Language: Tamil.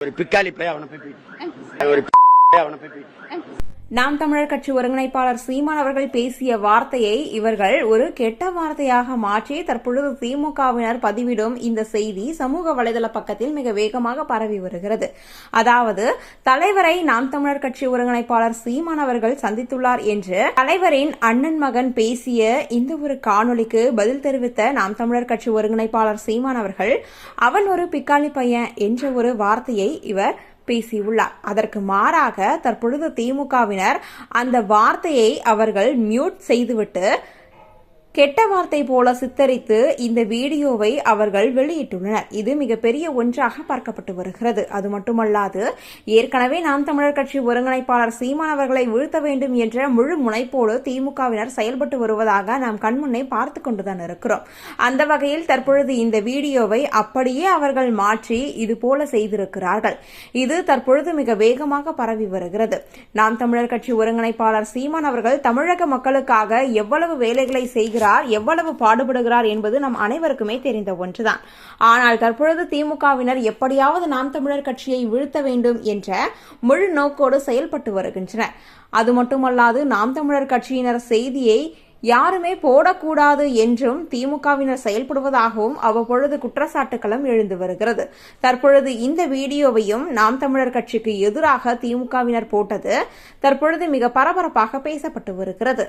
ஒரு பிக்காளி போய் அவனை போய் ஒரு அவனை போய் போய் நாம் தமிழர் கட்சி ஒருங்கிணைப்பாளர் சீமான் அவர்கள் பேசிய வார்த்தையை இவர்கள் ஒரு கெட்ட வார்த்தையாக மாற்றி தற்பொழுது திமுகவினர் பதிவிடும் இந்த செய்தி சமூக வலைதள பக்கத்தில் மிக வேகமாக பரவி வருகிறது. அதாவது தலைவரை நாம் தமிழர் கட்சி ஒருங்கிணைப்பாளர் சீமான் அவர்கள் சந்தித்துள்ளார் என்று தலைவரின் அண்ணன் மகன் பேசிய இந்த ஒரு காணொளிக்கு பதில் தெரிவித்த நாம் தமிழர் கட்சி ஒருங்கிணைப்பாளர் சீமான் அவர்கள் அவன் ஒரு பிக்காளி பையன் என்ற ஒரு வார்த்தையை இவர் பேசியுள்ளார். அதற்கு மாறாக தற்பொழுது திமுகவினர் அந்த வார்த்தையை அவர்கள் மியூட் செய்துவிட்டு கெட்ட வார்த்தை போல சித்தரித்து இந்த வீடியோவை அவர்கள் வெளியிட்டுள்ளனர். இது மிகப்பெரிய ஒன்றாக பார்க்கப்பட்டு வருகிறது. அது மட்டுமல்லாது ஏற்கனவே நாம் தமிழர் கட்சி ஒருங்கிணைப்பாளர் சீமான் அவர்களை வீழ்த்த வேண்டும் என்ற முழு முனைப்போடு திமுகவினர் செயல்பட்டு வருவதாக நாம் கண்முன்னே பார்த்து கொண்டுதான் இருக்கிறோம். அந்த வகையில் தற்பொழுது இந்த வீடியோவை அப்படியே அவர்கள் மாற்றி இது போல செய்திருக்கிறார்கள். இது தற்பொழுது மிக வேகமாக பரவி வருகிறது. நாம் தமிழர் கட்சி ஒருங்கிணைப்பாளர் சீமான் அவர்கள் தமிழக மக்களுக்காக எவ்வளவு வேலைகளை செய்கிறார் எவ்வளவு பாடுபடுகிறார் என்பது நம் அனைவருக்குமே தெரிந்த ஒன்றுதான். ஆனால் தற்பொழுது திமுகவினர் எப்படியாவது நாம் தமிழர் கட்சியை வீழ்த்த வேண்டும் என்ற முழு நோக்கோடு செயல்பட்டு வருகின்றனர். அது மட்டுமல்லாது நாம் தமிழர் கட்சியினர் செய்தியை யாருமே போடக்கூடாது என்றும் திமுகவினர் செயல்படுவதாகவும் அவ்வப்பொழுது குற்றச்சாட்டுகளும் எழுந்து வருகிறது. தற்பொழுது இந்த வீடியோவையும் நாம் தமிழர் கட்சிக்கு எதிராக திமுகவினர் போட்டது தற்பொழுது மிக பரபரப்பாக பேசப்பட்டு வருகிறது.